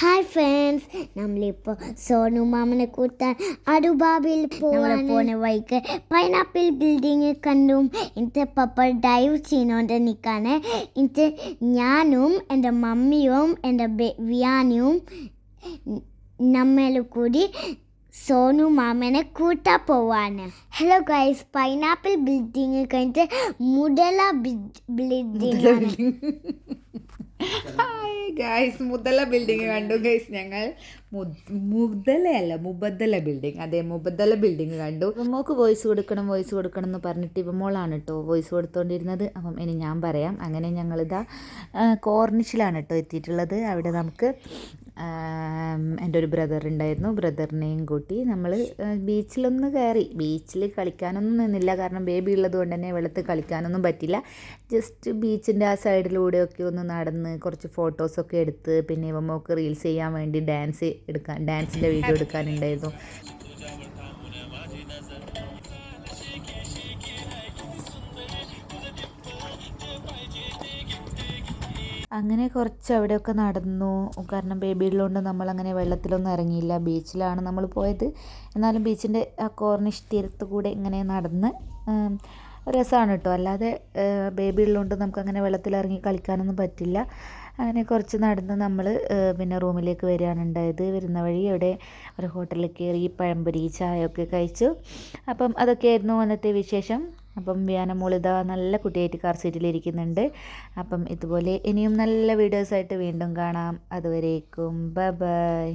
Hi friends നമ്മളിപ്പോൾ സോനു മാമനെ കൂട്ടാൻ അടുബാബിൽ പോവാൻ പോണ വഴിക്ക് പൈനാപ്പിൾ ബിൽഡിങ് കണ്ടു. എന്നിട്ട് പപ്പ ഡൈവ് ചെയ്യുന്നോണ്ട് നിൽക്കാണ് എന്നിട്ട് ഞാനും എന്റെ മമ്മിയും എന്റെ വ്യാനിയും നമ്മളും കൂടി സോനു മാമനെ കൂട്ടാ പോവാണ്. ഹലോ ഗൈസ് പൈനാപ്പിൾ ബിൽഡിങ് കഴിഞ്ഞിട്ട് മുടല ബിൽഡിംഗ് ഗായ്സ് മുതല ബിൽഡിംഗ് കണ്ടു ഗൈസ് ഞങ്ങൾ മുതലയല്ല മുബദ്ദല ബിൽഡിംഗ് അതെ മുബദ്ദല ബിൽഡിംഗ് കണ്ടു. ഇവമോക്ക് വോയിസ് കൊടുക്കണം വോയിസ് കൊടുക്കണം എന്ന് പറഞ്ഞിട്ട് ഇപ്പം മോളാണ് കേട്ടോ വോയിസ് കൊടുത്തോണ്ടിരുന്നത്. അപ്പം ഇനി ഞാൻ പറയാം. അങ്ങനെ ഞങ്ങളിതാ കോർണിഷിലാണ് കേട്ടോ എത്തിയിട്ടുള്ളത്. അവിടെ നമുക്ക് എന്റെ ഒരു ബ്രദർ ഉണ്ടായിരുന്നു. ബ്രദറിനെയും കൂട്ടി നമ്മൾ ബീച്ചിലൊന്ന് കയറി. ബീച്ചിൽ കളിക്കാനൊന്നും നിന്നില്ല. കാരണം ബേബി ഉള്ളത് കൊണ്ട് തന്നെ വെള്ളത്തിൽ കളിക്കാനൊന്നും പറ്റില്ല. ജസ്റ്റ് ബീച്ചിന്റെ ആ സൈഡിലൂടെയൊക്കെ ഒന്ന് നടന്ന് കുറച്ച് ഫോട്ടോസൊക്കെ എടുത്ത് പിന്നെ ഇവമ്മക്ക് റീൽസ് ചെയ്യാൻ വേണ്ടി ഡാൻസ് എടുക്കാൻ ഡാൻസിന്റെ വീഡിയോ എടുക്കാനുണ്ടായിരുന്നു അങ്ങനെ കുറച്ച് അവിടെയൊക്കെ നടന്നു. കാരണം ബേബി ഉള്ളതുകൊണ്ട് നമ്മളങ്ങനെ വെള്ളത്തിലൊന്നും ഇറങ്ങിയില്ല. ബീച്ചിലാണ് നമ്മൾ പോയത്. എന്നാലും ബീച്ചിന്റെ ആ കോർണിഷ് തീരത്ത് കൂടെ ഇങ്ങനെ നടന്ന് രസമാണ് കേട്ടോ അല്ലാതെ ബേബി ഉള്ളതുകൊണ്ട് നമുക്കങ്ങനെ വെള്ളത്തിലിറങ്ങി കളിക്കാനൊന്നും പറ്റില്ല. അങ്ങനെ കുറച്ച് നടന്ന് നമ്മൾ പിന്നെ റൂമിലേക്ക് വരികയാണ് ഉണ്ടായത്. വരുന്ന വഴി അവിടെ ഒരു ഹോട്ടലിൽ കയറി പഴംപൊരി ചായ ഒക്കെ കഴിച്ചു. അപ്പം അതൊക്കെയായിരുന്നു അന്നത്തെ വിശേഷം. അപ്പം വ്യാനമോളിത നല്ല കുട്ടിയായിട്ട് കാർ സീറ്റിലിരിക്കുന്നുണ്ട് അപ്പം ഇതുപോലെ ഇനിയും നല്ല വീഡിയോസായിട്ട് വീണ്ടും കാണാം. അതുവരേക്കും. ബ ബൈ